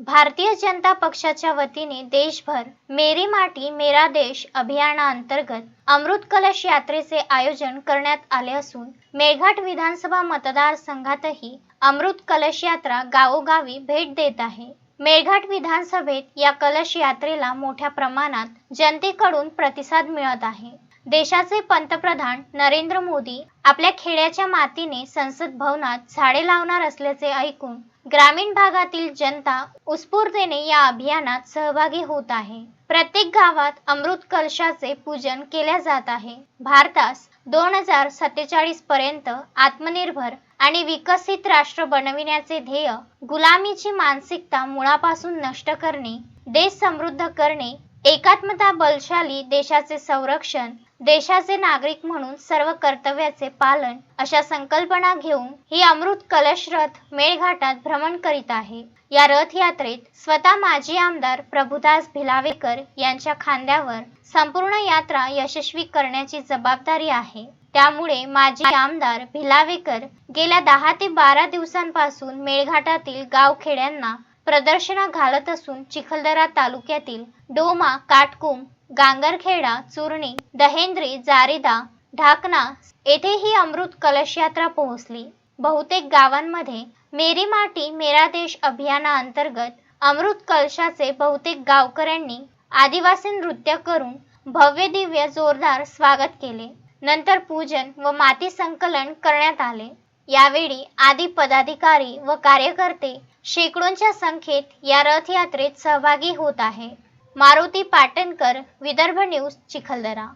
भारतीय जनता पक्षाच्या वतीने देशभर मेरी माटी मेरा देश अभियानाअंतर्गत अमृत कलश यात्रेचे आयोजन करण्यात आले असून मेळघाट विधानसभा मतदारसंघातही अमृत कलश यात्रा गावोगावी भेट देत आहे. मेळघाट विधानसभेत या कलश यात्रेला मोठ्या प्रमाणात जनतेकडून प्रतिसाद मिळत आहे. देशाचे पंतप्रधान नरेंद्र मोदी आपल्या खेड्याच्या मातीने संसद भवनात झाडे लावणार असल्याचे ऐकून ग्रामीण भागातील जनता उत्स्फूर्तेने या अभियानात सहभागी होत आहे. प्रत्येक गावात अमृत कलशाचे पूजन केल्या जात आहे. भारतास दोन हजार सत्तेचाळीस पर्यंत आत्मनिर्भर आणि विकसित राष्ट्र बनविण्याचे ध्येय गुलामीची मानसिकता मुळापासून नष्ट करणे देश समृद्ध करणे एकात्मता बलशाली देशाचे संरक्षण देशाचे नागरिक म्हणून सर्व कर्तव्याचे पालन अशा संकल्पना घेऊन ही अमृत कलश रथ मेळघाटात भ्रमण करीत आहे. या रथयात्रेत स्वतः माजी आमदार प्रभुदास भिलावेकर यांच्या खांद्यावर संपूर्ण यात्रा यशस्वी करण्याची जबाबदारी आहे. त्यामुळे माजी आमदार भिलावेकर गेल्या दहा ते बारा दिवसांपासून मेळघाटातील गावखेड्यांना प्रदर्शना घालत असून चिखलदरा तालुक्यातील डोमा काटकुम गांगरखेडा चुरणी दहेंद्री जारिदा ढाकणा येथे ही अमृत कलश यात्रा पोहोचली. बहुतेक गावांमध्ये मेरी माटी मेरा देश अभियानाअंतर्गत अमृत कलशाचे बहुतेक गावकऱ्यांनी आदिवासी नृत्य करून भव्य दिव्य जोरदार स्वागत केले. नंतर पूजन व माती संकलन करण्यात आले. यावेळी आदी पदाधिकारी व कार्यकर्ते शेकडोंच्या संख्येत या रथयात्रेत सहभागी होत आहे. मारुती पाटणकर विदर्भ न्यूज चिखलदरा.